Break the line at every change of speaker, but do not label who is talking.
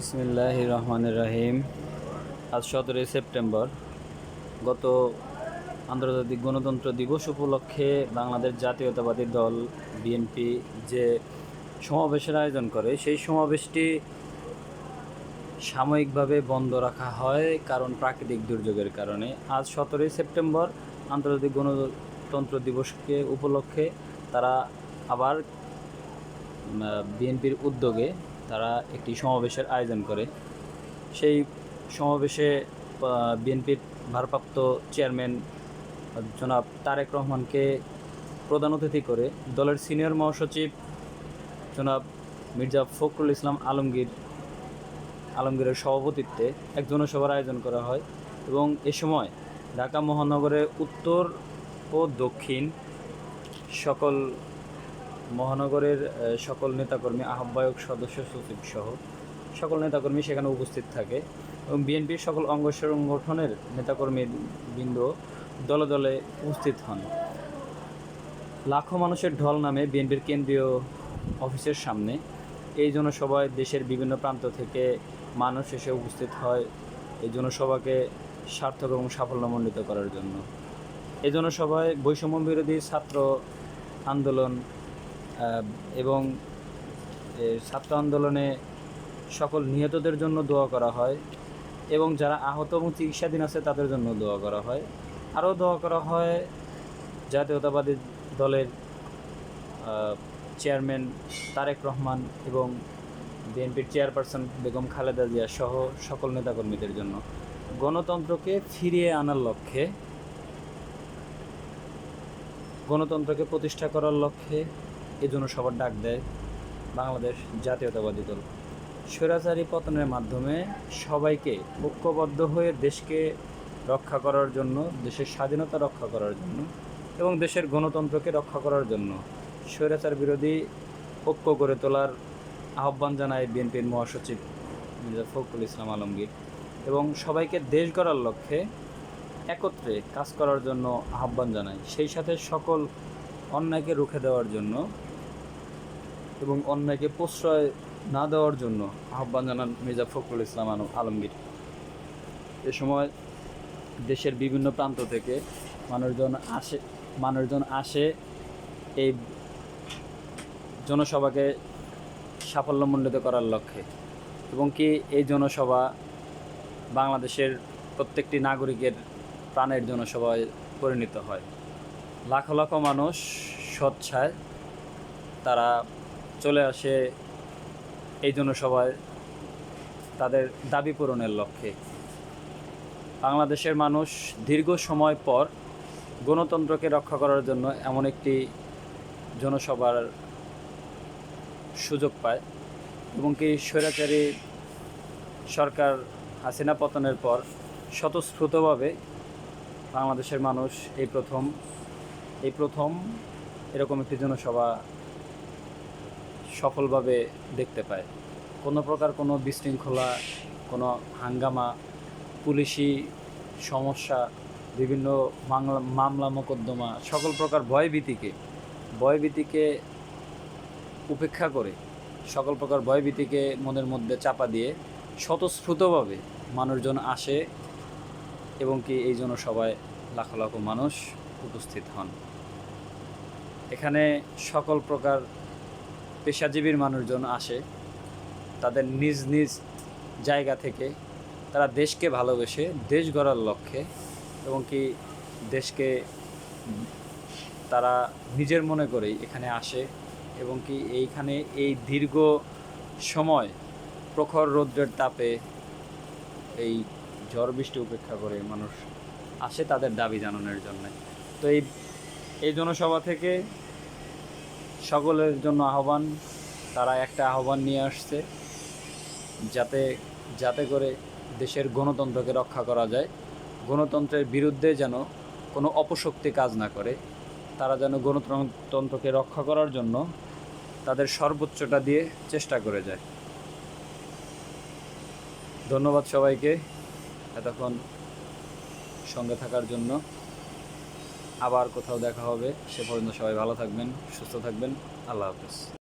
বিসমিল্লাহ রহমানুর রহিম আজ সতেরোই সেপ্টেম্বর। গত আন্তর্জাতিক গণতন্ত্র দিবস উপলক্ষে বাংলাদেশ জাতীয়তাবাদী দল বিএনপি যে সমাবেশের আয়োজন করে, সেই সমাবেশটি সাময়িকভাবে বন্ধ রাখা হয় কারণ প্রাকৃতিক দুর্যোগের কারণে। আজ সতেরোই সেপ্টেম্বর, আন্তর্জাতিক গণতন্ত্র দিবসকে উপলক্ষে তারা আবার বিএনপির উদ্যোগে তারা একটি সমাবেশের আয়োজন করে। সেই সমাবেশে বিএনপির ভারপ্রাপ্ত চেয়ারম্যান জনাব তারেক রহমানকে প্রধান অতিথি করে দলের সিনিয়র মহাসচিব জনাব মির্জা ফখরুল ইসলাম আলমগীর, আলমগীরের সভাপতিত্বে এক জনসভার আয়োজন করা হয় এবং এ সময় ঢাকা মহানগরের উত্তর ও দক্ষিণ সকল মহানগরের সকল নেতাকর্মী, আহ্বায়ক সদস্য, সচিব সহ সকল নেতাকর্মী সেখানে উপস্থিত থাকে এবং বিএনপির সকল অঙ্গ সংগঠনের নেতাকর্মী বৃন্দ দলে দলে উপস্থিত হন। লাখো মানুষের ঢল নামে বিএনপির কেন্দ্রীয় অফিসের সামনে এই জনসভায় দেশের বিভিন্ন প্রান্ত থেকে মানুষ এসে উপস্থিত হয় এই জনসভাকে সার্থক এবং সাফল্যমণ্ডিত করার জন্য। এই জনসভায় বৈষম্য বিরোধী ছাত্র আন্দোলন এবং ছাত্র আন্দোলনে সকল নিহতদের জন্য দোয়া করা হয় এবং যারা আহত এবং চিকিৎসাধীন আছে তাদের জন্য দোয়া করা হয়। আরও দোয়া করা হয় জাতীয়তাবাদী দলের চেয়ারম্যান তারেক রহমান এবং বিএনপির চেয়ারপারসন বেগম খালেদা জিয়া সহ সকল নেতাকর্মীদের জন্য। গণতন্ত্রকে ফিরিয়ে আনার লক্ষ্যে, গণতন্ত্রকে প্রতিষ্ঠা করার লক্ষ্যে এ সবার ডাক দেয় বাংলাদেশ জাতীয়তাবাদী দল। স্বৈরাচারী পতনের মাধ্যমে সবাইকে ঐক্যবদ্ধ হয়ে দেশকে রক্ষা করার জন্য, দেশের স্বাধীনতা রক্ষা করার জন্য এবং দেশের গণতন্ত্রকে রক্ষা করার জন্য স্বৈরাচার বিরোধী ঐক্য গড়ে তোলার আহ্বান জানায় বিএনপির মহাসচিব মির্জা ফখরুল ইসলাম আলমগীর এবং সবাইকে দেশ গড়ার লক্ষ্যে একত্রে কাজ করার জন্য আহ্বান জানায়। সেই সাথে সকল অন্যায়কে রুখে দেওয়ার জন্য এবং অন্যায়কে প্রশ্রয় না দেওয়ার জন্য আহ্বান জানান মির্জা ফখরুল ইসলাম আলম- আলমগীর। এ সময় দেশের বিভিন্ন প্রান্ত থেকে মানুষজন আসে মানুষজন আসে এই জনসভাকে সাফল্যমণ্ডিত করার লক্ষ্যে। এবং কি এই জনসভা বাংলাদেশের প্রত্যেকটি নাগরিকের প্রাণের জনসভায় পরিণত হয়। লাখ লাখ মানুষ স্বচ্ছায় তারা চলে আসে এই জনসভায় তাদের দাবি পূরণের লক্ষ্যে। বাংলাদেশের মানুষ দীর্ঘ সময় পর গণতন্ত্রকে রক্ষা করার জন্য এমন একটি জনসভার সুযোগ পায় এবং কি স্বৈরাচারী সরকার হাসিনা পতনের পর স্বতঃস্ফূর্তভাবে বাংলাদেশের মানুষ এই প্রথম এই প্রথম এরকম একটি জনসভা সফলভাবে দেখতে পায়। কোনো প্রকার কোনো বিশৃঙ্খলা, কোনো হাঙ্গামা, পুলিশি সমস্যা, বিভিন্ন মামলা মামলা মোকদ্দমা, সকল প্রকার ভয়ভীতিকে ভয়ভীতিকে উপেক্ষা করে, সকল প্রকার ভয়ভীতিকে মনের মধ্যে চাপা দিয়ে স্বতঃস্ফূর্তভাবে মানুষজন আসে এবং কি এই জন্য সবাই লাখ লাখ মানুষ উপস্থিত হন। এখানে সকল প্রকার পেশাজীবীর মানুষজন আসে তাদের নিজ নিজ জায়গা থেকে। তারা দেশকে ভালোবেসে, দেশ গড়ার লক্ষ্যে এবং কি দেশকে তারা নিজের মনে করেই এখানে আসে এবং কি এইখানে এই দীর্ঘ সময় প্রখর রৌদ্রের তাপে এই ঝড় বৃষ্টি উপেক্ষা করে মানুষ আসে তাদের দাবি জানানোর জন্য। তো এই এই জনসভা থেকে সকলের জন্য আহ্বান, তারা একটা আহ্বান নিয়ে আসছে, যাতে যাতে করে দেশের গণতন্ত্রকে রক্ষা করা যায়। গণতন্ত্রের বিরুদ্ধে যেন কোনো অপশক্তি কাজ না করে, তারা যেন গণতন্ত্রকে রক্ষা করার জন্য তাদের সর্বোচ্চটা দিয়ে চেষ্টা করে যায়। ধন্যবাদ সবাইকে, এতক্ষণ সঙ্গে থাকার জন্য। আবার কোথাও দেখা হবে। সে পর্যন্ত সবাই ভালো থাকবেন সুস্থ থাকবেন। আল্লাহ হাফেজ।